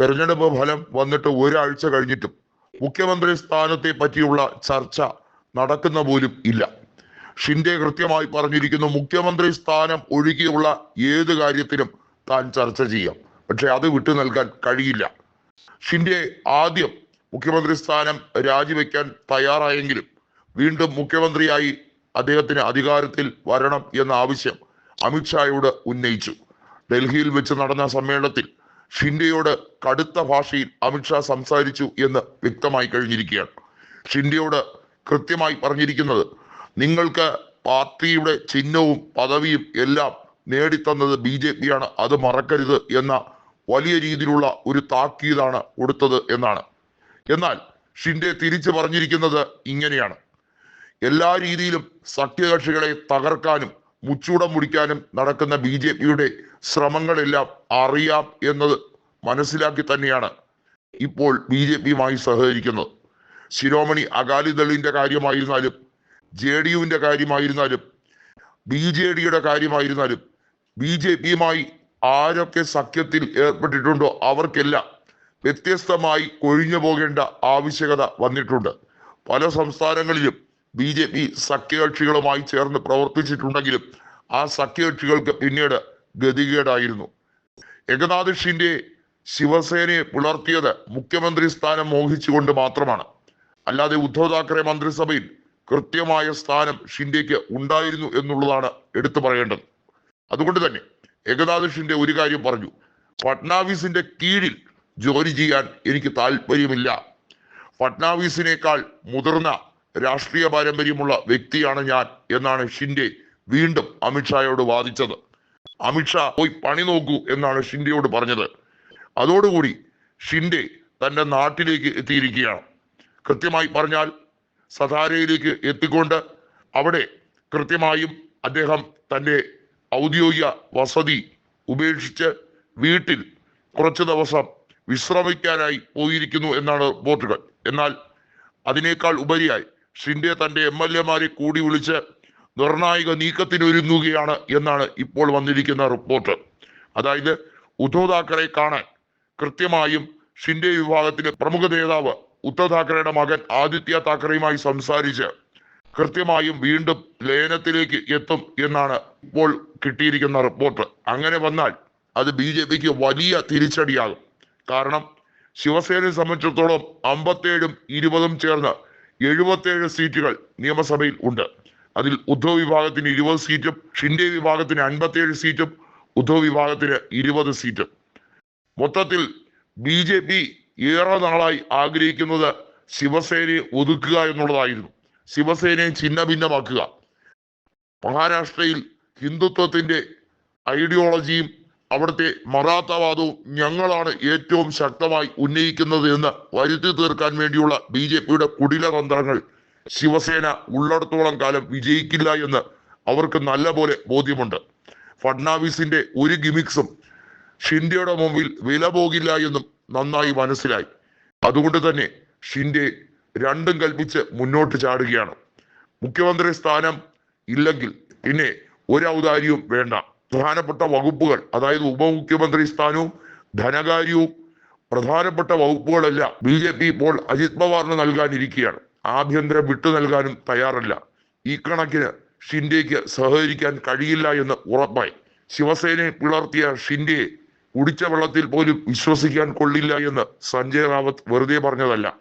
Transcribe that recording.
തെരഞ്ഞെടുപ്പ് ഫലം വന്നിട്ട് ഒരാഴ്ച കഴിഞ്ഞിട്ടും മുഖ്യമന്ത്രി സ്ഥാനത്തെ പറ്റിയുള്ള ചർച്ച നടക്കുന്ന പോലും ഇല്ല. ഷിൻഡെ കൃത്യമായി പറഞ്ഞിരിക്കുന്നു മുഖ്യമന്ത്രി സ്ഥാനം ഒഴികെയുള്ള ഏത് കാര്യത്തിനും താൻ ചർച്ച ചെയ്യാം. പക്ഷെ അത് വിട്ടു നൽകാൻ കഴിയില്ല. ഷിൻഡെ ആദ്യം മുഖ്യമന്ത്രി സ്ഥാനം രാജിവെക്കാൻ തയ്യാറായെങ്കിലും വീണ്ടും മുഖ്യമന്ത്രിയായി അദ്ദേഹത്തിന് അധികാരത്തിൽ വരണം എന്ന ആവശ്യം അമിത്ഷായോട് ഉന്നയിച്ചു. ഡൽഹിയിൽ വെച്ച് നടന്ന സമ്മേളനത്തിൽ ഷിൻഡെയോട് കടുത്ത ഭാഷയിൽ അമിത്ഷാ സംസാരിച്ചു എന്ന് വ്യക്തമായി കഴിഞ്ഞിരിക്കുകയാണ്. ഷിൻഡെയോട് കൃത്യമായി പറഞ്ഞിരിക്കുന്നത് നിങ്ങൾക്ക് പാർട്ടിയുടെ ചിഹ്നവും പദവിയും എല്ലാം നേടിത്തന്നത് ബി ജെ പി ആണ് അത് മറക്കരുത് എന്ന വലിയ രീതിയിലുള്ള ഒരു താക്കീതാണ് കൊടുത്തത് എന്നാണ്. എന്നാൽ ഷിൻഡെ തിരിച്ചു പറഞ്ഞിരിക്കുന്നത് ഇങ്ങനെയാണ്. എല്ലാ രീതിയിലും സഖ്യകക്ഷികളെ തകർക്കാനും മുച്ചൂടം മുടിക്കാനും നടക്കുന്ന ബി ജെ പിയുടെ ശ്രമങ്ങളെല്ലാം അറിയാം എന്നത് മനസ്സിലാക്കി തന്നെയാണ് ഇപ്പോൾ ബി ജെ പിയുമായി സഹകരിക്കുന്നത്. ശിരോമണി അകാലിദളിന്റെ കാര്യമായിരുന്നാലും ജെ ഡി യുവിന്റെ കാര്യമായിരുന്നാലും ബി ജെ ഡിയുടെ കാര്യമായിരുന്നാലും ബി ജെ പിയുമായി ആരൊക്കെ സഖ്യത്തിൽ ഏർപ്പെട്ടിട്ടുണ്ടോ അവർക്കെല്ലാം വ്യത്യസ്തമായി കൊഴിഞ്ഞു പോകേണ്ട ആവശ്യകത വന്നിട്ടുണ്ട്. പല സംസ്ഥാനങ്ങളിലും ബി ജെ പി സഖ്യകക്ഷികളുമായി ചേർന്ന് പ്രവർത്തിച്ചിട്ടുണ്ടെങ്കിലും ആ സഖ്യകക്ഷികൾക്ക് പിന്നീട് ഗതികേടായിരുന്നു. ഏകനാഥ് ഷിൻഡെ ശിവസേനയെ പുലർത്തിയത് മുഖ്യമന്ത്രി സ്ഥാനം മോഹിച്ചുകൊണ്ട് മാത്രമാണ്. അല്ലാതെ ഉദ്ധവ് താക്കറെ മന്ത്രിസഭയിൽ കൃത്യമായ സ്ഥാനം ഷിൻഡെക്ക് ഉണ്ടായിരുന്നു എന്നുള്ളതാണ് എടുത്തു പറയേണ്ടത്. അതുകൊണ്ട് തന്നെ ഏകനാഥ് ഷിൻഡെ ഒരു കാര്യം പറഞ്ഞു. ഫട്നാവിസിന്റെ കീഴിൽ ജോലി ചെയ്യാൻ എനിക്ക് താല്പര്യമില്ല. ഫട്നാവിസിനേക്കാൾ മുതിർന്ന രാഷ്ട്രീയ പാരമ്പര്യമുള്ള വ്യക്തിയാണ് ഞാൻ എന്നാണ് ഷിൻഡെ വീണ്ടും അമിത്ഷായോട് വാദിച്ചത്. അമിത്ഷാ പോയി പണി നോക്കൂ എന്നാണ് ഷിൻഡെയോട് പറഞ്ഞത്. അതോടുകൂടി ഷിൻഡെ തന്റെ നാട്ടിലേക്ക് എത്തിയിരിക്കുകയാണ്. കൃത്യമായി പറഞ്ഞാൽ സധാരയിലേക്ക് എത്തിക്കൊണ്ട് അവിടെ കൃത്യമായും അദ്ദേഹം തന്റെ ഔദ്യോഗിക വസതി ഉപേക്ഷിച്ച് വീട്ടിൽ കുറച്ച് ദിവസം വിശ്രമിക്കാനായി പോയിരിക്കുന്നു എന്നാണ് റിപ്പോർട്ടുകൾ. എന്നാൽ അതിനേക്കാൾ ഉപരിയായി ഷിൻഡെ തന്റെ എം എൽ എമാരെ കൂടി വിളിച്ച് നിർണായക നീക്കത്തിനൊരുങ്ങുകയാണ് എന്നാണ് ഇപ്പോൾ വന്നിരിക്കുന്ന റിപ്പോർട്ട്. അതായത് ഉദ്ധവ് താക്കറെ കാണാൻ കൃത്യമായും ഷിൻഡെ വിഭാഗത്തിലെ പ്രമുഖ നേതാവ് ഉദ്ധവ് താക്കറയുടെ മകൻ ആദിത്യ താക്കറെയുമായി സംസാരിച്ച് കൃത്യമായും വീണ്ടും ലയനത്തിലേക്ക് എത്തും എന്നാണ് ഇപ്പോൾ കിട്ടിയിരിക്കുന്ന റിപ്പോർട്ട്. അങ്ങനെ വന്നാൽ അത് ബി ജെ പിക്ക് വലിയ തിരിച്ചടിയാകും. കാരണം ശിവസേനയെ സംബന്ധിച്ചിടത്തോളം അമ്പത്തേഴും ഇരുപതും ചേർന്ന് എഴുപത്തേഴ് സീറ്റുകൾ നിയമസഭയിൽ ഉണ്ട്. അതിൽ ഉദ്ധവ് വിഭാഗത്തിന് ഇരുപത് സീറ്റും ഷിൻഡെ വിഭാഗത്തിന് അൻപത്തിയേഴ് സീറ്റും ഉദ്ധവ് വിഭാഗത്തിന് ഇരുപത് സീറ്റും. മൊത്തത്തിൽ ബി ജെ പി ഏറെ നാളായി ആഗ്രഹിക്കുന്നത് ശിവസേനയെ ഒതുക്കുക എന്നുള്ളതായിരുന്നു. ശിവസേനയെ ഛിന്ന ഭിന്നമാക്കുക മഹാരാഷ്ട്രയിൽ ഹിന്ദുത്വത്തിന്റെ ഐഡിയോളജിയും അവിടുത്തെ മറാത്തവാദവും ഞങ്ങളാണ് ഏറ്റവും ശക്തമായി ഉന്നയിക്കുന്നത് എന്ന് വരുത്തി തീർക്കാൻ വേണ്ടിയുള്ള ബി ജെ പിയുടെ കുടില തന്ത്രങ്ങൾ ശിവസേന ഉള്ളിടത്തോളം കാലം വിജയിക്കില്ല എന്ന് അവർക്ക് നല്ലപോലെ ബോധ്യമുണ്ട്. ഫഡ്നാവിസിന്റെ ഒരു ഗിമിക്സും ഷിൻഡയുടെ മുമ്പിൽ വില പോകില്ല എന്നും നന്നായി മനസ്സിലായി. അതുകൊണ്ട് തന്നെ ഷിൻഡെ രണ്ടും കൽപ്പിച്ച് മുന്നോട്ട് ചാടുകയാണ്. മുഖ്യമന്ത്രി സ്ഥാനം ഇല്ലെങ്കിൽ പിന്നെ ഒരു ഔദാര്യവും വേണ്ട. പ്രധാനപ്പെട്ട വകുപ്പുകൾ അതായത് ഉപമുഖ്യമന്ത്രി സ്ഥാനവും ധനകാര്യവും പ്രധാനപ്പെട്ട വകുപ്പുകളെല്ലാം. ബി ജെ പി ഇപ്പോൾ അജിത് പവാറിന് നൽകാനിരിക്കുകയാണ്. ആഭ്യന്തരം വിട്ടു നൽകാനും തയ്യാറല്ല. ഈ കണക്കിന് ഷിൻഡേക്ക് സഹകരിക്കാൻ കഴിയില്ല എന്ന് ഉറപ്പായി. ശിവസേനയെ പിളർത്തിയ ഷിൻഡെയെ കുടിച്ച വെള്ളത്തിൽ പോലും വിശ്വസിക്കാൻ കൊള്ളില്ല എന്ന് സഞ്ജയ് റാവത്ത് വെറുതെ പറഞ്ഞതല്ല.